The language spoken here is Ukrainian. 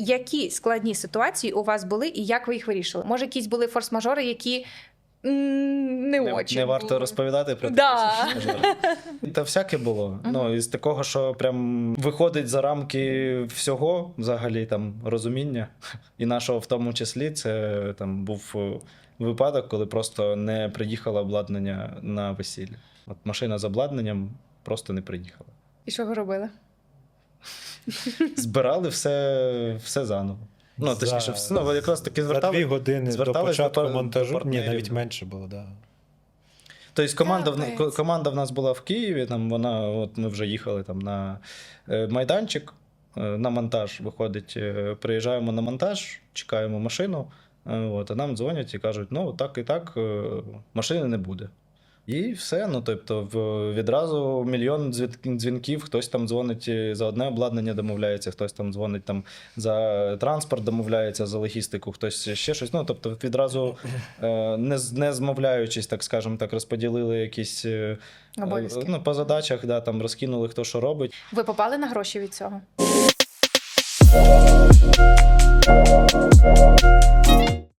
Які складні ситуації у вас були і як ви їх вирішили? Може, якісь були форс-мажори, які не, Не, очень не варто були? розповідати про Да. такі. Та всяке було. Ну, із такого, що прям виходить за рамки всього, взагалі там розуміння. І нашого в тому числі, це там був е, випадок, коли просто не приїхало обладнання на весілля. От машина з обладнанням просто не приїхала. І що ви робили? Збирали все, все заново. Ну, точніше, все, ну, якраз таки За дві звертали. години до початку до монтажу. до Ні, навіть менше було, так. Да. Тобто команда, в- команда в нас була в Києві, там вона, от ми вже їхали там на е, майданчик, е, на монтаж виходить. е, Приїжджаємо на монтаж, чекаємо машину, от, а нам дзвонять і кажуть, ну так і так, машини не буде. І все. Ну, тобто, відразу мільйон дзвінків, хтось там дзвонить е, за одне обладнання, домовляється, хтось там дзвонить там за транспорт, домовляється за логістику, хтось ще щось. Ну, тобто, відразу е, не, не змовляючись, так скажемо так, розподілили якісь е, Обов'язки. ну, по задачах, да, там розкинули, хто що робить. Ви попали на гроші від цього?